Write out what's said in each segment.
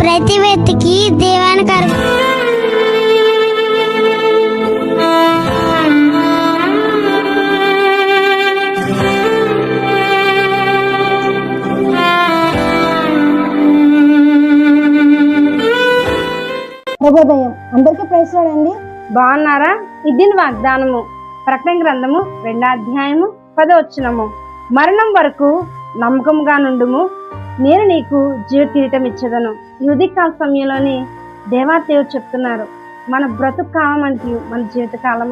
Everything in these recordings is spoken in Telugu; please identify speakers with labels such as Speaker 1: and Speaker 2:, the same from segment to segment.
Speaker 1: ప్రతి వ్యక్తికి దేవానికి అర్ప
Speaker 2: అందరికీ ప్రశ్నండి
Speaker 3: బాగున్నారా? ఇది వాగ్దానము ప్రకటన గ్రంథము రెండో అధ్యాయము పదవచ్చునము మరణం వరకు నమ్మకంగా నుండుము. నేను నీకు జీవ కిరీటం ఇచ్చదను. ఈ సమయంలోని దేవాదేవుడు చెప్తున్నారు మన బ్రతుకు కాలం మన జీవిత కాలం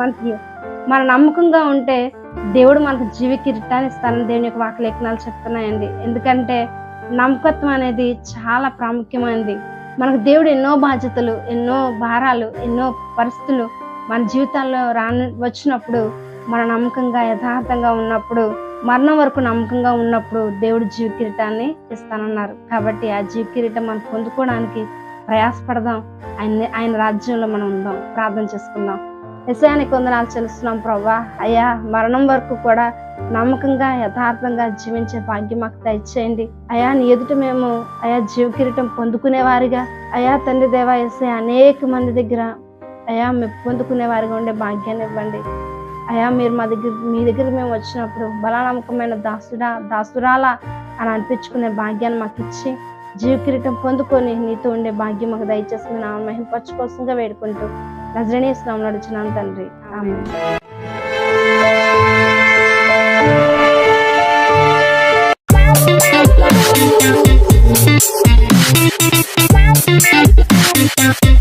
Speaker 3: మన నమ్మకంగా ఉంటే దేవుడు మనకు జీవ కిరీటాన్ని ఇస్తానని దేవుని యొక్క వాకలేఖనాలు చెప్తున్నాయండి. ఎందుకంటే నమ్మకత్వం అనేది చాలా ప్రాముఖ్యమైనది. మనకు దేవుడు ఎన్నో బాధ్యతలు ఎన్నో భారాలు ఎన్నో పరిస్థితులు మన జీవితాల్లో రాని వచ్చినప్పుడు మన నమ్మకంగా యథార్థంగా ఉన్నప్పుడు మరణం వరకు నమ్మకంగా ఉన్నప్పుడు దేవుడు జీవ కిరీటాన్ని ఇస్తానన్నారు. కాబట్టి ఆ జీవ కిరీటం మనం పొందుకోవడానికి ప్రయాసపడదాం. ఆయన ఆయన రాజ్యంలో మనం ఉందాం. ప్రార్థన చేసుకుందాం. విషయానికి వందనాలు చెల్లిస్తున్నాం ప్రభా. అయ్యా మరణం వరకు కూడా నమ్మకంగా యథార్థంగా జీవించే భాగ్యం మాకు దయచేయండి. అయా నీ ఎదుట మేము అయా జీవ కిరీటం పొందుకునే వారిగా అయా తండ్రి దేవా ఎస్ఐ అనేక మంది దగ్గర అయా మేము పొందుకునే వారిగా ఉండే భాగ్యాన్ని ఇవ్వండి. అయ్యా మీరు మా దగ్గర మీ దగ్గర మేము వచ్చినప్పుడు బలానమ్మకమైన దాసుడా దాసురాలా అని అనిపించుకునే భాగ్యాన్ని మాకు ఇచ్చి జీవకిరీటం పొందుకొని నీతో ఉండే భాగ్యం మాకు దయచేసి మీ నామ మహింపరచుకోసంగా వేడుకుంటూ నజరణీ స్నామం నడిచినాను తండ్రి ఆమె Thank you.